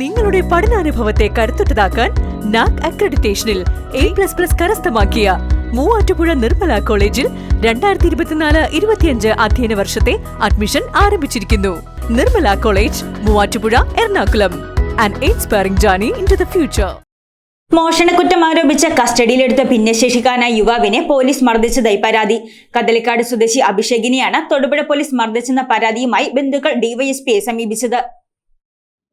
നിങ്ങളുടെ പഠനാനുഭവത്തെ കരുത്തുറ്റതാക്കാൻ നാക് അക്രഡിറ്റേഷനിൽ എ പ്ലസ് പ്ലസ് കരസ്ഥമാക്കിയ മൂവാറ്റുപുഴ നിർമ്മല കോളേജിൽ രണ്ടായിരത്തി ഇരുപത്തിനാല് ഇരുപത്തിയഞ്ച് അധ്യയന വർഷത്തെ അഡ്മിഷൻ ആരംഭിച്ചിരിക്കുന്നു. Nirmala college Muvattupuzha Ernakulam. And inspiring journey into the future മോഷണക്കുറ്റം ആരോപിച്ച കസ്റ്റഡിയിലെടുത്ത ഭിന്നശേഷിക്കാരനായ യുവാവിനെ പോലീസ് മർദ്ദിച്ചതായി പരാതി. കദലിക്കാട് സ്വദേശി അഭിഷേകിനെയാണ് തൊടുപുഴ പോലീസ് മർദ്ദിച്ചെന്ന പരാതിയുമായി ബന്ധുക്കൾ ഡിവൈഎസ്പിയെ സമീപിച്ചത്.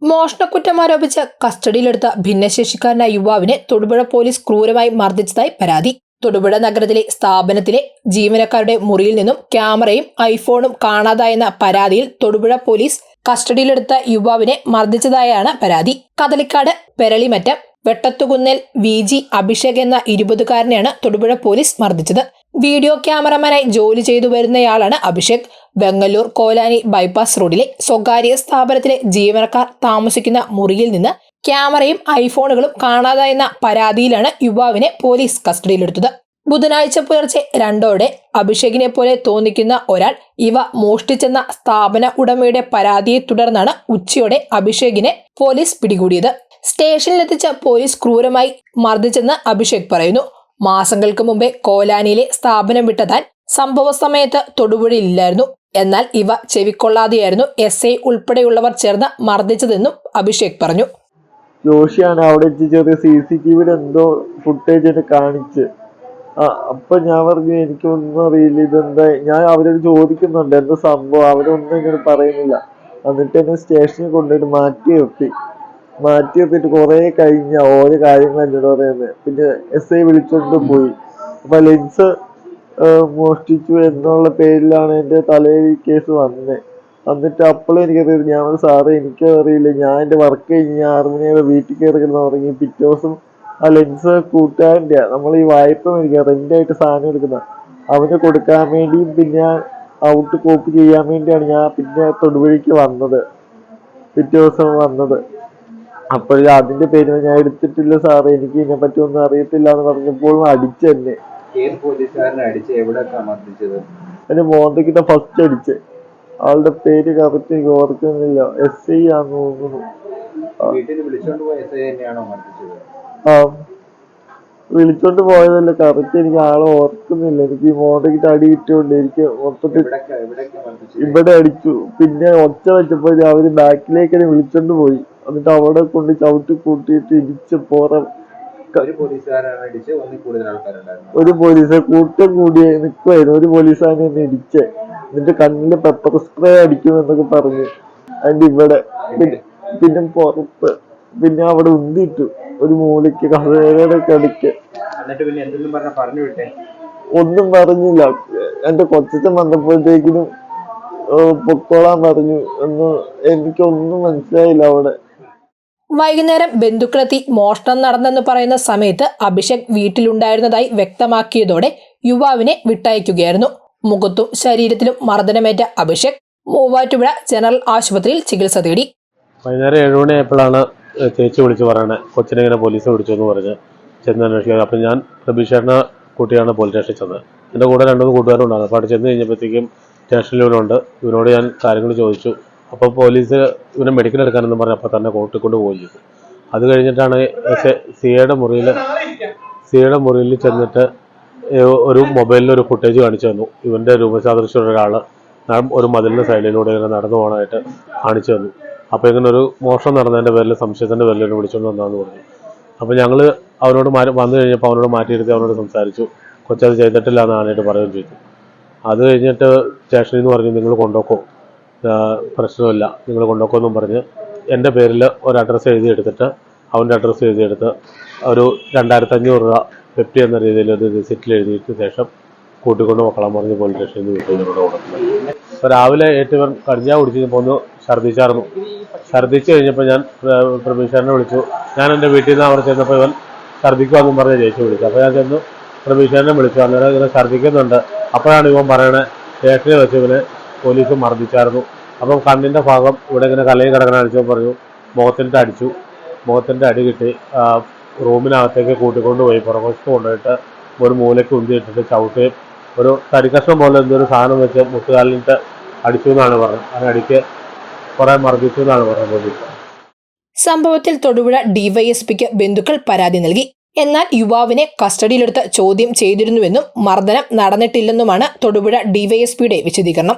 മോഷണക്കുറ്റം ആരോപിച്ച് കസ്റ്റഡിയിലെടുത്ത ഭിന്നശേഷിക്കാരനായ യുവാവിനെ തൊടുപുഴ പോലീസ് ക്രൂരമായി മർദ്ദിച്ചതായി പരാതി. തൊടുപുഴ നഗരത്തിലെ സ്ഥാപനത്തിലെ ജീവനക്കാരുടെ മുറിയിൽ നിന്നും ക്യാമറയും ഐഫോണും കാണാതായെന്ന പരാതിയിൽ തൊടുപുഴ പോലീസ് കസ്റ്റഡിയിലെടുത്ത യുവാവിനെ മർദ്ദിച്ചതായാണ് പരാതി. കദളിക്കാട് പെരളിമറ്റം വെട്ടത്തുകുന്നേൽ വി. ജി. അഭിഷേക് എന്ന ഇരുപതുകാരനെയാണ് തൊടുപുഴ പോലീസ് മർദ്ദിച്ചത്. വീഡിയോ ക്യാമറമാനായി ജോലി ചെയ്തു വരുന്നയാളാണ് അഭിഷേക്. ബംഗളൂർ കോലാനി ബൈപ്പാസ് റോഡിലെ സ്വകാര്യ സ്ഥാപനത്തിലെ ജീവനക്കാർ താമസിക്കുന്ന മുറിയിൽ നിന്ന് ക്യാമറയും ഐഫോണുകളും കാണാതായെന്ന പരാതിയിലാണ് യുവാവിനെ പോലീസ് കസ്റ്റഡിയിലെടുത്തത്. ബുധനാഴ്ച പുലർച്ചെ രണ്ടോടെ അഭിഷേകിനെ പോലെ തോന്നിക്കുന്ന ഒരാൾ ഇവ മോഷ്ടിച്ചെന്ന സ്ഥാപന ഉടമയുടെ പരാതിയെ തുടർന്നാണ് ഉച്ചയോടെ അഭിഷേകിനെ പോലീസ് പിടികൂടിയത്. സ്റ്റേഷനിലെത്തിച്ച പോലീസ് ക്രൂരമായി മർദ്ദിച്ചെന്ന് അഭിഷേക് പറയുന്നു. മാസങ്ങൾക്ക് മുമ്പേ കോലാനിയിലെ സ്ഥാപനം വിട്ട താൻ സംഭവ സമയത്ത് തൊടുപുഴയില്ലായിരുന്നു എന്നാൽ ഇവ ചെവിക്കൊള്ളാതെയായിരുന്നു എസ് ഐ ഉൾപ്പെടെയുള്ളവർ ചേർന്ന് മർദ്ദിച്ചതെന്നും അഭിഷേക് പറഞ്ഞു. ജോഷിയാണ് അവിടെ ചെറിയ സി സി ടി എന്തോ ഫുട്ടേജ് കാണിച്ച്. അപ്പൊ ഞാൻ പറഞ്ഞു എനിക്കൊന്നും അറിയില്ല ഇതെന്താ? ഞാൻ അവരോട് ചോദിക്കുന്നുണ്ട് എന്താ സംഭവം? അവരൊന്നും എന്നോട് പറയുന്നില്ല. എന്നിട്ട് എന്നെ സ്റ്റേഷനിൽ കൊണ്ടുപോയിട്ട് മാറ്റി നിർത്തി. മാറ്റി നിർത്തിയിട്ട് കുറെ കഴിഞ്ഞ ഓരോ കാര്യങ്ങൾ എന്നോട് പറയുന്നത് പിന്നെ എസ് ഐ വിളിച്ചോണ്ട് പോയി. അപ്പൊ ലെൻസ് മോഷ്ടിച്ചു എന്നുള്ള പേരിലാണ് എന്റെ തലയിൽ കേസ് വന്നത്. എന്നിട്ട് അപ്പോഴും എനിക്കറിയില്ല ഞാൻ സാറേ എനിക്ക് അറിയില്ല. ഞാൻ എന്റെ വർക്ക് കഴിഞ്ഞ് ഞാൻ ആറ് മണിയാകുമ്പോൾ വീട്ടിൽ കയറി കിടന്ന് തുടങ്ങി പിറ്റേ ദിവസം ആ ലെൻസ് കൂട്ടുകാരന്റെ നമ്മൾ ഈ വായ്പ മേടിക്കുക റെന്റായിട്ട് സാധനം എടുക്കുന്ന. അവന് കൊടുക്കാൻ വേണ്ടിയും പിന്നെ ഔട്ട് കോപ്പി ചെയ്യാൻ വേണ്ടിയാണ് ഞാൻ പിന്നെ തൊടുവഴിക്ക് വന്നത്. പിറ്റേ ദിവസം വന്നത്. അപ്പോഴും അതിന്റെ പേര് ഞാൻ എടുത്തിട്ടില്ല സാറേ. എനിക്ക് ഇതിനെപ്പറ്റി ഒന്നും അറിയത്തില്ല എന്ന് പറഞ്ഞപ്പോഴും അടിച്ചെന്നെ. ഏത് പോലീസുകാരനെ അടിച്ച് എവിടെയൊക്കെ മർദ്ദിച്ചത് എന്റെ മോന്തക്കിட்ட ഫസ്റ്റ് അടിച്ച്. ആളുടെ പേര് കറക്റ്റ് എനിക്ക് ഓർക്കുന്നില്ല. എസ് ഐ ആന്ന് തോന്നുന്നു. വീട്ടിൽ വിളിച്ചോണ്ട് പോയ എസ് ഐ തന്നെയാണോ മർദ്ദിച്ചത് ആ. വിളിച്ചോണ്ട് പോയതല്ല കറക്റ്റ് എനിക്ക് ആളെ ഓർക്കുന്നില്ല. എനിക്ക് ഈ മോന്തക്കിട്ട് അടി കിട്ടിയോണ്ട് എനിക്ക് മൊത്തത്തിൽ ഇവിടെ അടിച്ചു. പിന്നെ ഒച്ച വെച്ചപ്പോ അവർ ബാക്കിലേക്ക് വിളിച്ചോണ്ട് പോയി. എന്നിട്ട് അവിടെ കൊണ്ട് ചവിട്ടി കൂട്ടിയിട്ട് ഇടിച്ച് പോറ ഒരു പോലീസുകാരാണ് അടിച്ച് ഒന്നിൽ കൂടുതൽ ആൾക്കാരുണ്ടായിരുന്നു. ഒരു പോലീസ് കൂട്ടം കൂടി നിൽക്കുമായിരുന്നു ഒരു പോലീസാണ് എന്നെ ഇടിച്ചേ. എന്നിട്ട് കണ്ണിൽ പെപ്പർ സ്പ്രേ അടിക്കും എന്നൊക്കെ പറഞ്ഞു. അതിന്റെ ഇവിടെ പിന്നെ- പിന്നെ പുറത്ത് പിന്നെ അവിടെ ഉന്തിട്ടു ഒരു മൂലയ്ക്ക് കസേരയുടെ കടിക്ക്. എന്നിട്ട് പിന്നെ എന്തെങ്കിലും പറഞ്ഞ പറഞ്ഞു വിട്ടേ? ഒന്നും പറഞ്ഞില്ല. എന്റെ കൊച്ചച്ചൻ വന്നപ്പോഴത്തേക്കിനും പൊക്കോളാൻ പറഞ്ഞു. എന്ന് എനിക്കൊന്നും മനസ്സിലായില്ല അവിടെ. വൈകുന്നേരം ബന്ധുക്കളെത്തി മോഷണം നടന്നെന്ന് പറയുന്ന സമയത്ത് അഭിഷേക് വീട്ടിലുണ്ടായിരുന്നതായി വ്യക്തമാക്കിയതോടെ യുവാവിനെ വിട്ടയക്കുകയായിരുന്നു. മുഖത്തും ശരീരത്തിലും മർദ്ദനമേറ്റ അഭിഷേക് മൂവാറ്റുപുഴ ജനറൽ ആശുപത്രിയിൽ ചികിത്സ തേടി. വൈകുന്നേരം ഏഴ് മണിയായപ്പോഴാണ് ചേച്ചി വിളിച്ച് പറയണേ. കൊച്ചിനെ ഇങ്ങനെ പോലീസ് വിളിച്ചു എന്ന് പറഞ്ഞ് ചെന്ന് അന്വേഷിക്കുക. അപ്പം ഞാൻ പ്രബീഷേട്ടനെ കൂട്ടിയാണ് പോലീസ് സ്റ്റേഷനിൽ ചെന്നത്. എന്റെ കൂടെ രണ്ട് മൂന്ന് കൂട്ടുകാരുണ്ടായിരുന്നു. അപ്പോൾ അവിടെ ചെന്ന് കഴിഞ്ഞപ്പോഴത്തേക്കും സ്റ്റേഷനിൽ ഇവനുണ്ട് ഇവനോട് ഞാൻ കാര്യങ്ങൾ ചോദിച്ചു. അപ്പോൾ പോലീസ് ഇവനെ മെഡിക്കൽ എടുക്കാനെന്ന് പറഞ്ഞ് അപ്പോൾ തന്നെ കൂട്ടിക്കൊണ്ട് പോവുകയും ചെയ്തു. അത് കഴിഞ്ഞിട്ടാണ് സിയുടെ മുറിയിൽ സിയുടെ മുറിയിൽ ചെന്നിട്ട് ഒരു മൊബൈലിൽ ഒരു ഫുട്ടേജ് കാണിച്ചു തന്നു. ഇവന്റെ രൂപസാദൃശ്യമുള്ള ഒരാൾ ഒരു മതിലിന്റെ സൈഡിലൂടെ ഇങ്ങനെ നടന്നു പോകാനായിട്ട് കാണിച്ചു തന്നു. അപ്പോൾ ഇങ്ങനെ ഒരു മോഷണം നടന്നതിന്റെ പേരിൽ സംശയത്തിന്റെ പേരിൽ എന്നെ വിളിച്ചുകൊണ്ട് വന്നാന്ന് പറഞ്ഞു. അപ്പോൾ ഞങ്ങൾ അവനോട് മാറി വന്നു കഴിഞ്ഞപ്പോൾ അവനോട് മാറ്റിയിരുത്തി അവനോട് സംസാരിച്ചു. കൊച്ചത് ചെയ്തിട്ടില്ല എന്ന് ആനായിട്ട് പറയുകയും ചെയ്തു. അത് കഴിഞ്ഞിട്ട് സ്റ്റേഷനിൽ നിന്ന് പറഞ്ഞു നിങ്ങൾ കൊണ്ടുപോക്കോ. പ്രശ്നമില്ല. നിങ്ങൾ കൊണ്ടുപോക്കുമെന്നും പറഞ്ഞ് എന്റെ പേരിൽ ഒരു അഡ്രസ്സ് എഴുതിയെടുത്തിട്ട് അവന്റെ അഡ്രസ്സ് എഴുതിയെടുത്ത് ഒരു രണ്ടായിരത്തി അഞ്ഞൂറ് രൂപ ഫിഫ്റ്റി എന്ന രീതിയിൽ ഒരു റിസിറ്റിൽ എഴുതിയിട്ട് ശേഷം കൂട്ടിക്കൊണ്ട് മക്കളാൻ പറഞ്ഞ് പോലീസ് സ്റ്റേഷനിൽ വീട്ടിൽ വിട്ടു ഇവിടെ കൊടുക്കുന്നത് അപ്പോൾ രാവിലെ ഏറ്റ് ഇവൻ കടിഞ്ഞാ കുടിച്ച് പോന്ന് ഛർദ്ദിച്ചായിരുന്നു ഛർദ്ദിച്ച് കഴിഞ്ഞപ്പോൾ ഞാൻ പ്രമീഷാറിനെ വിളിച്ചു. ഞാൻ എന്റെ വീട്ടിൽ നിന്ന് അവിടെ ചെന്നപ്പോൾ ഇവൻ ഛർദ്ദിക്കുവാന്നും പറഞ്ഞ് ജയിച്ചു വിളിച്ചു. അപ്പോൾ ഞാൻ ചെന്നു പ്രമീഷാറിനെ വിളിച്ചു. അന്നേരം ഇങ്ങനെ ഛർദ്ദിക്കുന്നുണ്ട്. അപ്പോഴാണ് ഇവൻ പറയണേ സ്റ്റേഷനിൽ വെച്ച് ഇവനെ പോലീസ് മർദ്ദിച്ചായിരുന്നു. അപ്പം കണ്ണിന്റെ ഭാഗം ഇവിടെ ഇങ്ങനെ കലയിൽ കിടക്കണ അടിച്ചോ പറഞ്ഞു മുഖത്തിന്റെ അടിച്ചു. മുഖത്തിന്റെ അടി കിട്ടി. റൂമിനകത്തേക്ക് കൂട്ടിക്കൊണ്ട് പോയി. പുറകുവശത്ത് കൊണ്ടുപോയിട്ട് ഒരു മൂലയ്ക്ക് ഉന്തിയിട്ടിട്ട് ചവിട്ടുകയും ഒരു തടിക്കഷ്ണം പോലെ എന്തൊരു സാധനം വെച്ച് മുട്ടുകാലിനിട്ട് അടിച്ചു എന്നാണ് പറഞ്ഞത്. അതിനടിക്ക് കുറേ മർദ്ദിച്ചു എന്നാണ് പറഞ്ഞത് പോലീസ്. സംഭവത്തിൽ തൊടുപുഴ ഡിവൈഎസ്പിക്ക് ബന്ധുക്കൾ പരാതി നൽകി. എന്നാൽ യുവാവിനെ കസ്റ്റഡിയിലെടുത്ത് ചോദ്യം ചെയ്തിരുന്നുവെന്നും മർദ്ദനം നടന്നിട്ടില്ലെന്നുമാണ് തൊടുപുഴ ഡിവൈഎസ്പിയുടെ വിശദീകരണം.